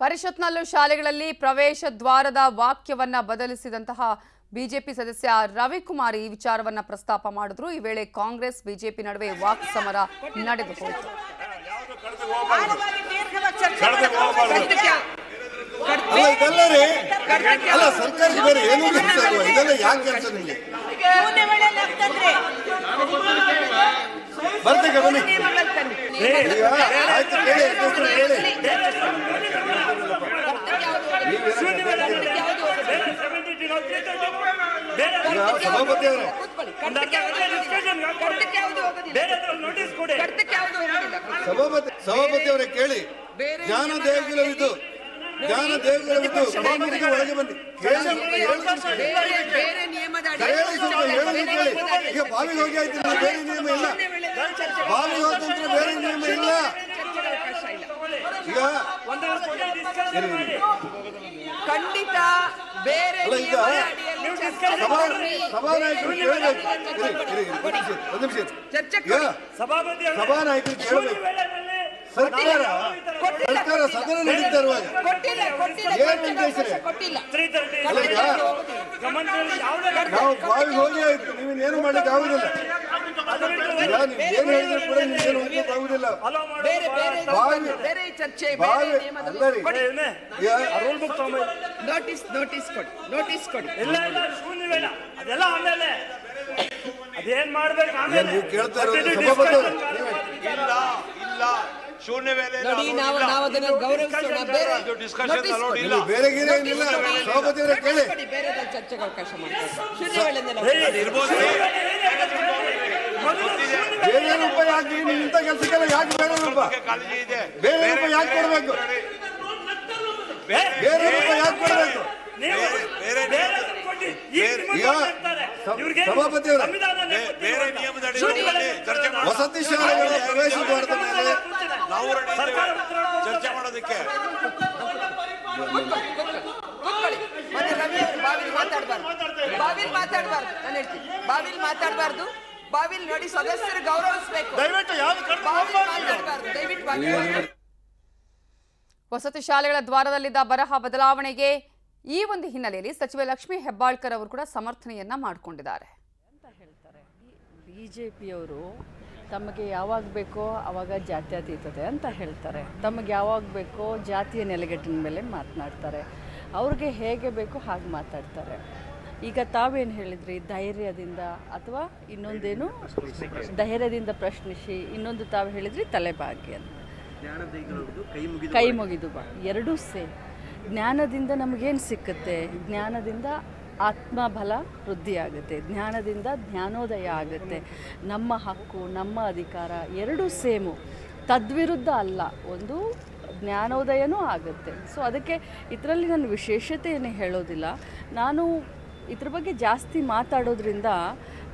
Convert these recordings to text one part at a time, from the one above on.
ಪರಿಷತ್ನಲ್ಲೂ ಶಾಲೆಗಳಲ್ಲಿ ಪ್ರವೇಶ ದ್ವಾರದ ವಾಕ್ಯವನ್ನ ಬದಲಿಸಿದಂತಹ ಬಿಜೆಪಿ ಸದಸ್ಯ ರವಿಕುಮಾರ್ ಈ ವಿಚಾರವನ್ನ ಪ್ರಸ್ತಾಪ ಮಾಡಿದ್ರು. ಈ ವೇಳೆ ಕಾಂಗ್ರೆಸ್ ಬಿಜೆಪಿ ನಡುವೆ ವಾಕ್ ಸಮರ ನಡೆದು ಹೋಯಿತು. ಬರ್ತೀಗ ಬನ್ನಿ. ಆಯ್ತು ಕೇಳಿ ಅಧ್ಯಕ್ಷರು ಕೇಳಿ ಸಭಾಪತಿ ಅವರೇ ಸಭಾಪತಿ ಸಭಾಪತಿ ಅವರೇ ಕೇಳಿ. ಜ್ಞಾನ ದೇಗುಲವಿದು ಜ್ಞಾನ ದೇಗುಲವಿದು ಸಭಾಪತಿಗೆ ಒಳಗೆ ಬನ್ನಿ. ಕೇಳಿ. ಈಗ ಬಾವಿಗೆ ಹೋಗಿ ಆಯ್ತು ಬೇರೆ ನಿಯಮ ಇಲ್ಲ ಬಾವಿಗೆ ಹೋದ ನಂತರ ಬೇರೆ ನಿಯಮ ಇಲ್ಲ ಈಗ ಇರಿ, ಇರಿ. ಖಂಡಿತ ಬೇರೆ. ಸಭಾನಾಯಕರು ಈಗ ಸಭಾನಾಯಕರು ಸರ್ಕಾರ ಸರ್ಕಾರ ಸದನ ನಡೀತಾ ಇರುವಾಗ ಏನ್ ಉದ್ದೇಶ? ನಾವು ಬಾವಿಗೆ ಹೋಗಿ ಆಯ್ತು ನೀವೇನು ಮಾಡ್ಲಿಕ್ಕೆ ಆಗುದಿಲ್ಲ. ಏನು ಹೇಳಿದ್ರು ಕೂಡ ನಿಮ್ಗೇನು ಹೋಗ್ಲಿಕ್ಕೆ ಆಗುದಿಲ್ಲ. ಬೇರೆ ಬೇರೆ ಬಾವಿ ಬೇರೆ ಚರ್ಚೆ ಬಾವಿ ಬೇರೆ ಕೊಡಿ. ನೋಟಿಸ್ ನೋಟಿಸ್ ಕೊಡಿ ನೋಟಿಸ್ ಕೊಡಿ. ಇಲ್ಲ ಇಲ್ಲ ಶೂನ್ಯವೇಳ ಅದೆಲ್ಲ ಆಮೇಲೆ ಅದೇನ್ ಮಾಡ್ಬೇಕು ಆಮೇಲೆ ನೀವು ಕೇಳ್ತಾ ಇರೋದು ಸಭಾಪತಿ ಅವರು ಇಲ್ಲ ಇಲ್ಲ. ಶೂನ್ಯ ವೇಳೆ ನೋಡಿ ನಾವು ನಾವು ಅದನ್ನ ಗೌರವಿಸೋಣ. ಬೇರೆ notice ಕೊಡಿ. ಇಲ್ಲ. ಬೇರೆ ಗೀರೆ ಏನಿಲ್ಲ. ಸಭಾಪತಿ ಅವರೇ ಕೇಳಿ. ಕೊಡಿ. ಬೇರೆ ಚರ್ಚೆಗೆ ಅವಕಾಶ ಮಾಡ್ತಾರೆ? ಶೂನ್ಯ ಬೇರೆ ರೂಪಾಯಿ ಹಾಕಿ ನೀವು ಇಂಥ ಕೆಲಸಕ್ಕೆಲ್ಲ ಯಾಕೆ ಬೇರೆ ರೂಪಾಯಿ ಕಾಳಜಿ ಇದೆ. ಬೇರೆ ರೂಪಾಯಿ ಯಾಕೆ ಕೊಡ್ಬೇಕು? ಬೇರೆ ರೂಪಾಯಿ ಯಾಕೆ ಕೊಡ್ಬೇಕು? ನೀವು ಬೇರೆ ಬೇರೆ ಕೊಡಿ. ಈ ನಿಮ್ಮನ್ನ ಮಾಡ್ತಾರೆ. ಸ- ಇವ್ರಿಗೆ ಸಭಾಪತಿ. ವಸತಿ ಶಾಲೆಗಳ ಪ್ರವೇಶ ದ್ವಾರದ ಮೇಲೆ ನಾವು ಚರ್ಚೆ ಮಾಡೋದಕ್ಕೆ. ಬಾವಿಲ್ ಮಾತಾಡಬಾರ್ದು ಬಾವಿಲ್ ಮಾತಾಡಬಾರ್ದು. ನಾನು ಹೇಳ್ತೀನಿ. ಬಾವಿಲ್ ಮಾತಾಡಬಾರ್ದು. ಬಾವಿಲ್ ನೋಡಿ ಸದಸ್ಯರು ಗೌರವಿಸಬೇಕು. ದಯವಿಟ್ಟು ದಯವಿಟ್ಟು ವಸತಿ ಶಾಲೆಗಳ ದ್ವಾರದಲ್ಲಿದ್ದ ಬರಹ ಬದಲಾವಣೆಗೆ ಈ ಒಂದು ಹಿನ್ನೆಲೆಯಲ್ಲಿ ಸಚಿವ ಲಕ್ಷ್ಮಿ ಹೆಬ್ಬಾಳ್ಕರ್ ಅವರು ಕೂಡ ಸಮರ್ಥನೆಯನ್ನ ಮಾಡಿಕೊಂಡಿದ್ದಾರೆ. ಬಿ ಜೆ ಪಿಯವರು ತಮಗೆ ಯಾವಾಗ ಬೇಕೋ ಆವಾಗ ಜಾತ್ಯತೀತತೆ ಅಂತ ಹೇಳ್ತಾರೆ. ತಮಗೆ ಯಾವಾಗ ಬೇಕೋ ಜಾತಿಯ ನೆಲೆಗಟ್ಟಿನ ಮೇಲೆ ಮಾತನಾಡ್ತಾರೆ. ಅವ್ರಿಗೆ ಹೇಗೆ ಬೇಕೋ ಹಾಗೆ ಮಾತಾಡ್ತಾರೆ. ಈಗ ತಾವೇನು ಹೇಳಿದ್ರಿ? ಧೈರ್ಯದಿಂದ ಅಥವಾ ಇನ್ನೊಂದೇನು? ಧೈರ್ಯದಿಂದ ಪ್ರಶ್ನಿಸಿ, ಇನ್ನೊಂದು ತಾವು ಹೇಳಿದ್ರಿ, ತಲೆಬಾಗಿ ಅಂತ. ಕೈ ಮುಗಿದು ಬಾ. ಎರಡೂ ಸೇಮ್ ಜ್ಞಾನದಿಂದ ನಮಗೇನು ಸಿಕ್ಕುತ್ತೆ? ಜ್ಞಾನದಿಂದ ಆತ್ಮಬಲ ವೃದ್ಧಿ ಆಗುತ್ತೆ ಜ್ಞಾನದಿಂದ ಜ್ಞಾನೋದಯ ಆಗುತ್ತೆ. ನಮ್ಮ ಹಕ್ಕು, ನಮ್ಮ ಅಧಿಕಾರ ಎರಡೂ ಸೇಮು. ತದ್ವಿರುದ್ಧ ಅಲ್ಲ, ಒಂದು ಜ್ಞಾನೋದಯನೂ ಆಗುತ್ತೆ. ಸೊ ಅದಕ್ಕೆ ಇದರಲ್ಲಿ ನಾನು ವಿಶೇಷತೆಯನ್ನು ಹೇಳೋದಿಲ್ಲ. ನಾನು ಇದ್ರ ಬಗ್ಗೆ ಜಾಸ್ತಿ ಮಾತಾಡೋದ್ರಿಂದ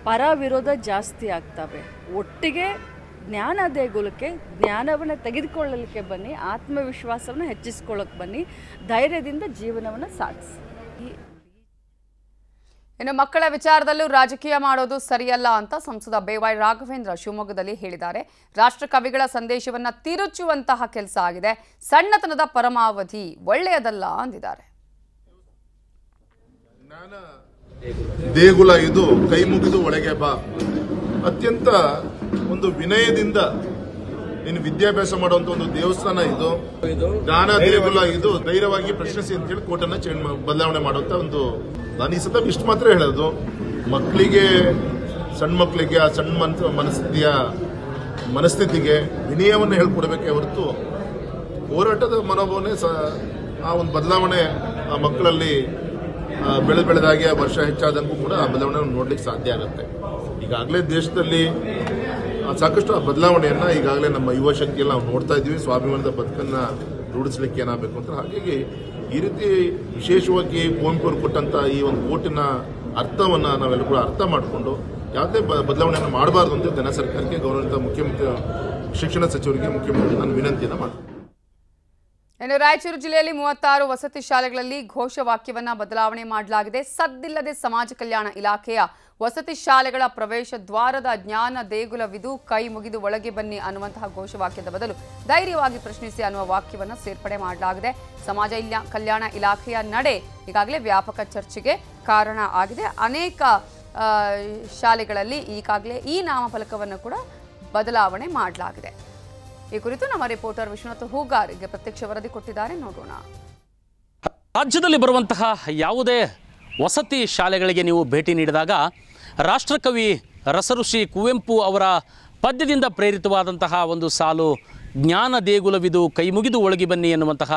ಪರ ವಿರೋಧ ಜಾಸ್ತಿ ಆಗ್ತವೆ. ಒಟ್ಟಿಗೆ ಜ್ಞಾನ ದೇಗುಲಕ್ಕೆ, ಜ್ಞಾನವನ್ನು ತೆಗೆದುಕೊಳ್ಳಲಿಕ್ಕೆ ಬನ್ನಿ, ಆತ್ಮವಿಶ್ವಾಸವನ್ನು ಹೆಚ್ಚಿಸ್ಕೊಳ್ಳೋಕೆ ಬನ್ನಿ, ಧೈರ್ಯದಿಂದ ಜೀವನವನ್ನು ಸಾಧಿಸಿ. ಇನ್ನು ಮಕ್ಕಳ ವಿಚಾರದಲ್ಲೂ ರಾಜಕೀಯ ಮಾಡೋದು ಸರಿಯಲ್ಲ ಅಂತ ಸಂಸದ ಬೇವಾಯಿ ರಾಘವೇಂದ್ರ ಶಿವಮೊಗ್ಗದಲ್ಲಿ ಹೇಳಿದ್ದಾರೆ. ರಾಷ್ಟ್ರ ಕವಿಗಳ ಸಂದೇಶವನ್ನು ತಿರುಚುವಂತಹ ಕೆಲಸ ಆಗಿದೆ. ಸಣ್ಣತನದ ಪರಮಾವಧಿ ಒಳ್ಳೆಯದಲ್ಲ ಅಂದಿದ್ದಾರೆ. ದೇಗುಲ ಇದು, ಕೈ ಮುಗಿದು ಒಳಗೆ ಬಾ. ಅತ್ಯಂತ ಒಂದು ವಿನಯದಿಂದ ನೀನು ವಿದ್ಯಾಭ್ಯಾಸ ಮಾಡುವಂತ ಒಂದು ದೇವಸ್ಥಾನ ಇದು. ಜ್ಞಾನ ದೇಗುಲ ಇದು, ಧೈರ್ಯವಾಗಿ ಪ್ರಶ್ನಿಸಿ ಅಂತೇಳಿ ಕೋಟನ್ನ ಚೇಂಜ್ ಬದಲಾವಣೆ ಮಾಡುವಂತ ಒಂದು ನಾನು ಈ ಸತ ಇಷ್ಟು ಮಾತ್ರ ಹೇಳೋದು. ಮಕ್ಕಳಿಗೆ ಸಣ್ಣ ಮಕ್ಕಳಿಗೆ ಆ ಸಣ್ಣ ಮನ್ ಮನಸ್ಥಿತಿಯ, ಮನಸ್ಥಿತಿಗೆ ವಿನಯವನ್ನು ಹೇಳ್ಕೊಡ್ಬೇಕೇ ಹೊರತು ಹೋರಾಟದ ಮನೋಭಾವನೆ ಆ ಒಂದು ಬದಲಾವಣೆ ಆ ಮಕ್ಕಳಲ್ಲಿ ಬೆಳೆದ ಬೆಳೆದಾಗೆ ವರ್ಷ ಹೆಚ್ಚಾದಂಗೂ ಕೂಡ ಆ ಬದಲಾವಣೆ ನೋಡ್ಲಿಕ್ಕೆ ಸಾಧ್ಯ ಆಗುತ್ತೆ. ಈಗಾಗಲೇ ದೇಶದಲ್ಲಿ ಸಾಕಷ್ಟು ಆ ಬದಲಾವಣೆಯನ್ನ ಈಗಾಗಲೇ ನಮ್ಮ ಯುವ ಶಕ್ತಿಯಲ್ಲಿ ನಾವು ನೋಡ್ತಾ ಇದ್ದೀವಿ. ಸ್ವಾಭಿಮಾನದ ಬದುಕನ್ನು ರೂಢಿಸ್ಲಿಕ್ಕೆ ಏನಾಗಬೇಕು ಅಂತ. ಹಾಗಾಗಿ ಈ ರೀತಿ ವಿಶೇಷವಾಗಿ ಕುವೆಂಪು ಅವರು ಕೊಟ್ಟಂತ ಈ ಒಂದು ಓಟಿನ ಅರ್ಥವನ್ನ ನಾವೆಲ್ಲ ಕೂಡ ಅರ್ಥ ಮಾಡಿಕೊಂಡು ಯಾವುದೇ ಬದಲಾವಣೆಯನ್ನು ಮಾಡಬಾರ್ದು ಅಂತ ಜನ ಸರ್ಕಾರಕ್ಕೆ ಗೌರವಿತ ಮುಖ್ಯಮಂತ್ರಿ, ಶಿಕ್ಷಣ ಸಚಿವರಿಗೆ ಮುಖ್ಯಮಂತ್ರಿ ನಾನು ವಿನಂತಿಯನ್ನು ಮಾಡ್ತೀನಿ. ಇನ್ನು ರಾಯಚೂರು ಜಿಲ್ಲೆಯಲ್ಲಿ ಮೂವತ್ತಾರು ವಸತಿ ಶಾಲೆಗಳಲ್ಲಿ ಘೋಷವಾಕ್ಯವನ್ನ ಬದಲಾವಣೆ ಮಾಡಲಾಗಿದೆ. ಸದ್ದಿಲ್ಲದೆ ಸಮಾಜ ಕಲ್ಯಾಣ ಇಲಾಖೆಯ ವಸತಿ ಶಾಲೆಗಳ ಪ್ರವೇಶ ದ್ವಾರದ ಜ್ಞಾನ ದೇಗುಲವಿದು ಕೈ ಮುಗಿದು ಒಳಗೆ ಬನ್ನಿ ಅನ್ನುವಂತಹ ಘೋಷವಾಕ್ಯದ ಬದಲು ಧೈರ್ಯವಾಗಿ ಪ್ರಶ್ನಿಸಿ ಅನ್ನುವ ವಾಕ್ಯವನ್ನು ಸೇರ್ಪಡೆ ಮಾಡಲಾಗಿದೆ. ಸಮಾಜ ಕಲ್ಯಾಣ ಇಲಾಖೆಯ ನಡೆ ಈಗಾಗಲೇ ವ್ಯಾಪಕ ಚರ್ಚೆಗೆ ಕಾರಣ ಆಗಿದೆ. ಅನೇಕ ಶಾಲೆಗಳಲ್ಲಿ ಈಗಾಗಲೇ ಈ ನಾಮಫಲಕವನ್ನು ಕೂಡ ಬದಲಾವಣೆ ಮಾಡಲಾಗಿದೆ. ಈ ಕುರಿತು ನಮ್ಮ ರಿಪೋರ್ಟರ್ ವಿಶ್ವನಾಥ್ ಹೂಗಾರಿಗೆ ಪ್ರತ್ಯಕ್ಷ ವರದಿ ಕೊಟ್ಟಿದ್ದಾರೆ. ನೋಡೋಣ. ರಾಜ್ಯದಲ್ಲಿ ಬರುವಂತಹ ಯಾವುದೇ ವಸತಿ ಶಾಲೆಗಳಿಗೆ ನೀವು ಭೇಟಿ ನೀಡಿದಾಗ ರಾಷ್ಟ್ರಕವಿ ರಸಋಷಿ ಕುವೆಂಪು ಅವರ ಪದ್ಯದಿಂದ ಪ್ರೇರಿತವಾದಂತಹ ಒಂದು ಸಾಲು ಜ್ಞಾನ ದೇಗುಲವಿದು ಕೈ ಮುಗಿದು ಒಳಗೆ ಬನ್ನಿ ಎನ್ನುವಂತಹ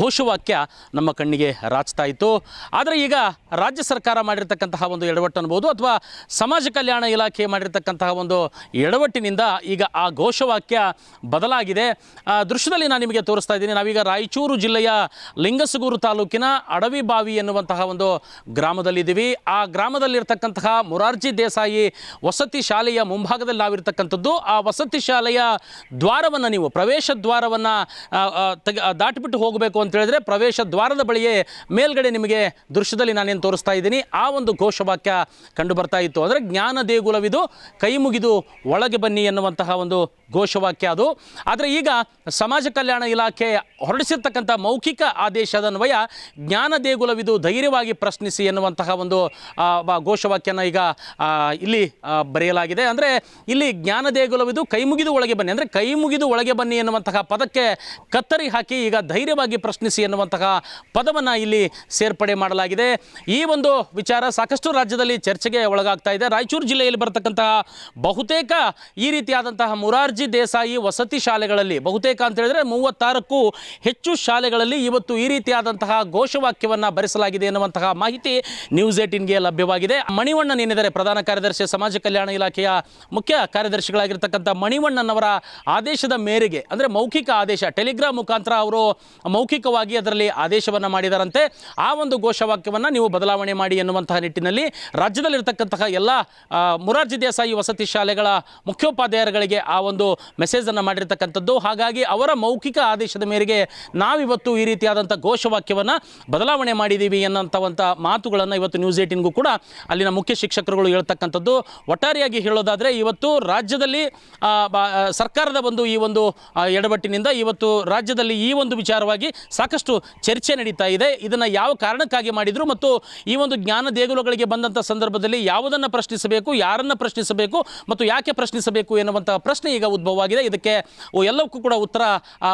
ಘೋಷವಾಕ್ಯ ನಮ್ಮ ಕಣ್ಣಿಗೆ ರಾಚ್ತಾ ಇತ್ತು. ಆದರೆ ಈಗ ರಾಜ್ಯ ಸರ್ಕಾರ ಮಾಡಿರ್ತಕ್ಕಂತಹ ಒಂದು ಎಡವಟ್ಟು ಅನ್ಬೋದು ಅಥವಾ ಸಮಾಜ ಕಲ್ಯಾಣ ಇಲಾಖೆ ಮಾಡಿರ್ತಕ್ಕಂತಹ ಒಂದು ಎಡವಟ್ಟಿನಿಂದ ಈಗ ಆ ಘೋಷವಾಕ್ಯ ಬದಲಾಗಿದೆ. ದೃಶ್ಯದಲ್ಲಿ ನಾನು ನಿಮಗೆ ತೋರಿಸ್ತಾ ಇದ್ದೀನಿ. ನಾವೀಗ ರಾಯಚೂರು ಜಿಲ್ಲೆಯ ಲಿಂಗಸಗೂರು ತಾಲೂಕಿನ ಅಡವಿ ಬಾವಿ ಎನ್ನುವಂತಹ ಒಂದು ಗ್ರಾಮದಲ್ಲಿದ್ದೀವಿ. ಆ ಗ್ರಾಮದಲ್ಲಿರ್ತಕ್ಕಂತಹ ಮುರಾರ್ಜಿ ದೇಸಾಯಿ ವಸತಿ ಶಾಲೆಯ ಮುಂಭಾಗದಲ್ಲಿ ನಾವಿರ್ತಕ್ಕಂಥದ್ದು. ಆ ವಸತಿ ಶಾಲೆಯ ದ್ವಾರವನ್ನು ನೀವು ಪ್ರವೇಶ ದ್ವಾರವನ್ನು ದಾಟಿಬಿಟ್ಟು ಹೋಗಬೇಕು ಅಂತ ಹೇಳಿದ್ರೆ ಪ್ರವೇಶ ದ್ವಾರದ ಬಳಿಯೇ ಮೇಲ್ಗಡೆ ನಿಮಗೆ ದೃಶ್ಯದಲ್ಲಿ ನಾನೇನು ತೋರಿಸ್ತಾ ಇದ್ದೀನಿ. ಆ ಒಂದು ಘೋಷವಾಕ್ಯ ಕಂಡು ಬರ್ತಾ ಇತ್ತು. ಅಂದರೆ ಜ್ಞಾನ ದೇಗುಲವಿದು, ಕೈ ಮುಗಿದು ಒಳಗೆ ಬನ್ನಿ ಎನ್ನುವಂತಹ ಒಂದು ಘೋಷವಾಕ್ಯ ಅದು. ಆದರೆ ಈಗ ಸಮಾಜ ಕಲ್ಯಾಣ ಇಲಾಖೆ ಹೊರಡಿಸಿರ್ತಕ್ಕಂಥ ಮೌಖಿಕ ಆದೇಶದ ಅನ್ವಯ ಜ್ಞಾನ ದೇಗುಲವಿದು ಧೈರ್ಯವಾಗಿ ಪ್ರಶ್ನಿಸಿ ಎನ್ನುವಂತಹ ಒಂದು ಘೋಷವಾಕ್ಯನ ಈಗ ಇಲ್ಲಿ ಬರೆಯಲಾಗಿದೆ. ಅಂದರೆ ಇಲ್ಲಿ ಜ್ಞಾನ ದೇಗುಲವಿದು ಕೈ ಮುಗಿದು ಒಳಗೆ ಬನ್ನಿ. ಅಂದರೆ ಕೈ ಮುಗಿದು ಒಳಗೆ ಬನ್ನಿ ಎನ್ನುವಂತಹ ಪದಕ್ಕೆ ಕತ್ತರಿ ಹಾಕಿ ಈಗ ಧೈರ್ಯವಾಗಿ ಪ್ರಶ್ನಿಸಿ ಎನ್ನುವಂತಹ ಪದವನ್ನು ಇಲ್ಲಿ ಸೇರ್ಪಡೆ ಮಾಡಲಾಗಿದೆ. ಈ ಒಂದು ವಿಚಾರ ಸಾಕಷ್ಟು ರಾಜ್ಯದಲ್ಲಿ ಚರ್ಚೆಗೆ ಒಳಗಾಗ್ತಾ ಇದೆ. ರಾಯಚೂರು ಜಿಲ್ಲೆಯಲ್ಲಿ ಬರತಕ್ಕಂತಹ ಬಹುತೇಕ ಈ ರೀತಿಯಾದಂತಹ ಮುರಾರ್ಜಿ ದೇಸಾಯಿ ವಸತಿ ಶಾಲೆಗಳಲ್ಲಿ, ಬಹುತೇಕ ಅಂತ ಹೇಳಿದ್ರೆ ಮೂವತ್ತಾರಕ್ಕೂ ಹೆಚ್ಚು ಶಾಲೆಗಳಲ್ಲಿ ಇವತ್ತು ಈ ರೀತಿಯಾದಂತಹ ಘೋಷವಾಕ್ಯವನ್ನು ಬರೆಸಲಾಗಿದೆ ಎನ್ನುವಂತಹ ಮಾಹಿತಿ ನ್ಯೂಸ್ ಏಟಿನ್ಗೆ ಲಭ್ಯವಾಗಿದೆ. ಮಣಿವಣ್ಣನ್ ಏನಿದ್ದಾರೆ? ಪ್ರಧಾನ ಕಾರ್ಯದರ್ಶಿ ಸಮಾಜ ಕಲ್ಯಾಣ ಇಲಾಖೆಯ ಮುಖ್ಯ ಕಾರ್ಯದರ್ಶಿಗಳಾಗಿರ್ತಕ್ಕಂಥ ಮಣಿವಣ್ಣನವರ ಆದೇಶದ ಮೇರೆಗೆ ಅಂದರೆ ಮೌಖಿಕ ಆದೇಶ, ಟೆಲಿಗ್ರಾಮ್ ಮುಖಾಂತರ ಅವರು ಮೌಖಿಕವಾಗಿ ಅದರಲ್ಲಿ ಆದೇಶವನ್ನು ಮಾಡಿದಾರಂತೆ. ಆ ಒಂದು ಘೋಷವಾಕ್ಯವನ್ನು ನೀವು ಬದಲಾವಣೆ ಮಾಡಿ ಎನ್ನುವಂತಹ ನಿಟ್ಟಿನಲ್ಲಿ ರಾಜ್ಯದಲ್ಲಿರ್ತಕ್ಕಂತಹ ಎಲ್ಲ ಮುರಾರ್ಜಿ ದೇಸಾಯಿ ವಸತಿ ಶಾಲೆಗಳ ಮುಖ್ಯೋಪಾಧ್ಯಾಯರುಗಳಿಗೆ ಆ ಒಂದು ಮೆಸೇಜನ್ನು ಮಾಡಿರ್ತಕ್ಕಂಥದ್ದು. ಹಾಗಾಗಿ ಅವರ ಮೌಖಿಕ ಆದೇಶದ ಮೇರೆಗೆ ನಾವಿವತ್ತು ಈ ರೀತಿಯಾದಂಥ ಘೋಷವಾಕ್ಯವನ್ನು ಬದಲಾವಣೆ ಮಾಡಿದ್ದೀವಿ ಎನ್ನುವಂಥವಂಥ ಮಾತುಗಳನ್ನು ಇವತ್ತು ನ್ಯೂಸ್ ಏಟಿನ್ಗೂ ಕೂಡ ಅಲ್ಲಿನ ಮುಖ್ಯ ಶಿಕ್ಷಕರುಗಳು ಹೇಳ್ತಕ್ಕಂಥದ್ದು. ಒಟ್ಟಾರೆಯಾಗಿ ಹೇಳೋದಾದರೆ, ಇವತ್ತು ರಾಜ್ಯದಲ್ಲಿ ಸರ್ಕಾರದ ಒಂದು ಈ ಒಂದು ಆ, ಎಡವಟ್ಟಿನಿಂದ ಇವತ್ತು ರಾಜ್ಯದಲ್ಲಿ ಈ ಒಂದು ವಿಚಾರವಾಗಿ ಸಾಕಷ್ಟು ಚರ್ಚೆ ನಡೀತಾ ಇದೆ. ಇದನ್ನು ಯಾವ ಕಾರಣಕ್ಕಾಗಿ ಮಾಡಿದರು ಮತ್ತು ಈ ಒಂದು ಜ್ಞಾನ ದೇಗುಲಗಳಿಗೆ ಬಂದಂಥ ಸಂದರ್ಭದಲ್ಲಿ ಯಾವುದನ್ನು ಪ್ರಶ್ನಿಸಬೇಕು ಯಾರನ್ನು ಪ್ರಶ್ನಿಸಬೇಕು ಮತ್ತು ಯಾಕೆ ಪ್ರಶ್ನಿಸಬೇಕು ಎನ್ನುವಂಥ ಪ್ರಶ್ನೆ ಈಗ ಉದ್ಭವವಾಗಿದೆ. ಇದಕ್ಕೆ ಎಲ್ಲವಕ್ಕೂ ಕೂಡ ಉತ್ತರ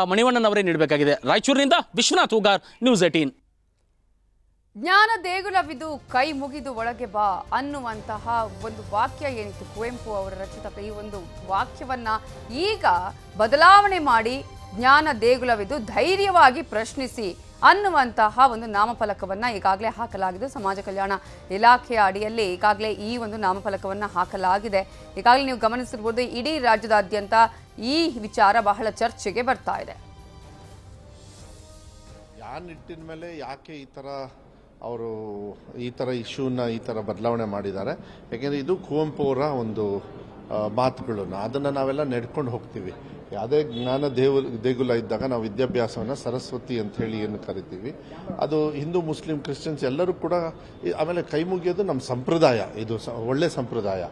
ಮಣಿವಣ್ಣನವರೇ ನೀಡಬೇಕಾಗಿದೆ. ರಾಯಚೂರಿನಿಂದ ವಿಶ್ವನಾಥ್ ಉಗಾರ್ ನ್ಯೂಸ್ ಏಟೀನ್ ಜ್ಞಾನ ದೇಗುಲವಿದು ಕೈ ಮುಗಿದು ಒಳಗೆ ಬಾ ಅನ್ನುವಂತಹ ಒಂದು ವಾಕ್ಯ ಏನಿತ್ತು? ಕುವೆಂಪು ಅವರ ರಚಿತ ಈ ಒಂದು ವಾಕ್ಯವನ್ನ ಈಗ ಬದಲಾವಣೆ ಮಾಡಿ ಜ್ಞಾನ ದೇಗುಲವಿದು ಧೈರ್ಯವಾಗಿ ಪ್ರಶ್ನಿಸಿ ಅನ್ನುವಂತಹ ಒಂದು ನಾಮಫಲಕವನ್ನ ಈಗಾಗಲೇ ಹಾಕಲಾಗಿದೆ. ಸಮಾಜ ಕಲ್ಯಾಣ ಇಲಾಖೆಯ ಅಡಿಯಲ್ಲಿ ಈಗಾಗಲೇ ಈ ಒಂದು ನಾಮಫಲಕವನ್ನ ಹಾಕಲಾಗಿದೆ. ಈಗಾಗಲೇ ನೀವು ಗಮನಿಸಿರ್ಬೋದು, ಇಡೀ ರಾಜ್ಯದಾದ್ಯಂತ ಈ ವಿಚಾರ ಬಹಳ ಚರ್ಚೆಗೆ ಬರ್ತಾ ಇದೆ. ನಿಟ್ಟಿನ ಮೇಲೆ ಯಾಕೆ ಈ ಥರ ಅವರು ಈ ಥರ ಇಶ್ಯೂನ ಈ ಥರ ಬದಲಾವಣೆ ಮಾಡಿದ್ದಾರೆ. ಯಾಕೆಂದರೆ ಇದು ಕುವೆಂಪು ಅವರ ಒಂದು ಮಾತುಗಳು ಮಾತುಗಳನ್ನು. ಅದನ್ನು ನಾವೆಲ್ಲ ನಡ್ಕೊಂಡು ಹೋಗ್ತೀವಿ. ಯಾವುದೇ ಜ್ಞಾನ ದೇವು, ದೇಗುಲ ಇದ್ದಾಗ ನಾವು ವಿದ್ಯಾಭ್ಯಾಸವನ್ನು ಸರಸ್ವತಿ ಅಂತ ಹೇಳಿ ಏನು ಕರಿತೀವಿ. ಅದು ಹಿಂದೂ, ಮುಸ್ಲಿಂ, ಕ್ರಿಶ್ಚಿಯನ್ಸ್ ಎಲ್ಲರೂ ಕೂಡ ಆಮೇಲೆ ಕೈ ಮುಗಿಯೋದು ನಮ್ಮ ಸಂಪ್ರದಾಯ. ಇದು ಒಳ್ಳೆ ಸಂಪ್ರದಾಯ.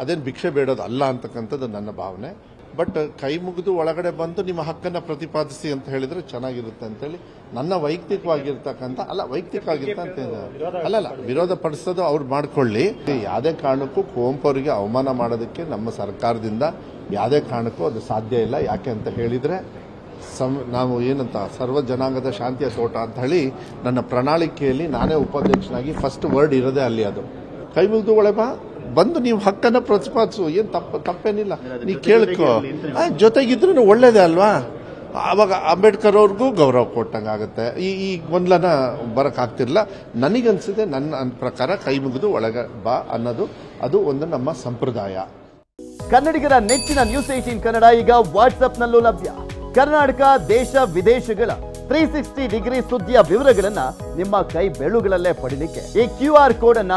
ಅದೇನು ಭಿಕ್ಷೆ ಬೇಡೋದು ಅಲ್ಲ ಅಂತಕ್ಕಂಥದ್ದು ನನ್ನ ಭಾವನೆ. ಬಟ್ ಕೈ ಮುಗಿದು ಒಳಗಡೆ ಬಂದು ನಿಮ್ಮ ಹಕ್ಕನ್ನ ಪ್ರತಿಪಾದಿಸಿ ಅಂತ ಹೇಳಿದ್ರೆ ಚೆನ್ನಾಗಿರುತ್ತೆ ಅಂತ ಹೇಳಿ ನನ್ನ ವೈಯಕ್ತಿಕವಾಗಿರ್ತಕ್ಕಂಥ ಅಲ್ಲ ವೈಯಕ್ತಿಕವಾಗಿರ್ತಂತ ಅಲ್ಲಲ್ಲ ವಿರೋಧ ಪಡಿಸೋದು ಅವ್ರು ಮಾಡ್ಕೊಳ್ಳಿ. ಯಾವುದೇ ಕಾರಣಕ್ಕೂ ಕುವೆಂಪು ಅವರಿಗೆ ಅವಮಾನ ಮಾಡೋದಕ್ಕೆ ನಮ್ಮ ಸರ್ಕಾರದಿಂದ ಯಾವುದೇ ಕಾರಣಕ್ಕೂ ಅದು ಸಾಧ್ಯ ಇಲ್ಲ. ಯಾಕೆ ಅಂತ ಹೇಳಿದ್ರೆ ಸಂ ನಾವು ಏನಂತ ಸರ್ವ ಜನಾಂಗದ ಶಾಂತಿಯ ತೋಟ ಅಂತ ಹೇಳಿ ನನ್ನ ಪ್ರಣಾಳಿಕೆಯಲ್ಲಿ ನಾನೇ ಉಪಾಧ್ಯಕ್ಷನಾಗಿ ಫಸ್ಟ್ ವರ್ಡ್ ಇರೋದೇ ಅಲ್ಲಿ ಅದು. ಕೈ ಮುಗಿದು ಒಳೆ ಬಾ. ಬಂದು ನೀವು ಹಕ್ಕನ್ನ ಪ್ರತಿಪಾದಿಸು ಏನು ತಪ್ಪ ತಪ್ಪೇನಿಲ್ಲ. ನೀ ಕೇಳ್ಕೊ. ಜೊತೆಗಿದ್ರೂ ಒಳ್ಳೇದೇ ಅಲ್ವಾ? ಅವಾಗ ಅಂಬೇಡ್ಕರ್ ಅವ್ರಿಗೂ ಗೌರವ ಕೊಟ್ಟಂಗಾಗುತ್ತೆ ಈ ಈ ಗೊಂದಲನ ಬರಕ್ ಆಗ್ತಿರ್ಲಿಲ್ಲ ನನಗನ್ಸಿದೆ ನನ್ನ ಪ್ರಕಾರ ಕೈ ಮುಗಿದು ಒಳಗೆ ಬಾ ಅನ್ನೋದು ಅದು ಒಂದು ನಮ್ಮ ಸಂಪ್ರದಾಯ. ಕನ್ನಡಿಗರ ನೆಚ್ಚಿನ ನ್ಯೂಸ್ ಏಟೀನ್ ಕನ್ನಡ ಈಗ ವಾಟ್ಸ್ಆಪ್ನಲ್ಲೂ ಲಭ್ಯ. ಕರ್ನಾಟಕ ದೇಶ ವಿದೇಶಗಳ ತ್ರೀ ಸಿಕ್ಸ್ಟಿ ಡಿಗ್ರಿ ಸುದ್ದಿಯ ವಿವರಗಳನ್ನ ನಿಮ್ಮ ಕೈ ಬೆಳುಗಳಲ್ಲೇ ಪಡೀಲಿಕ್ಕೆ ಈ ಕ್ಯೂ ಆರ್ ಕೋಡ್ ಅನ್ನ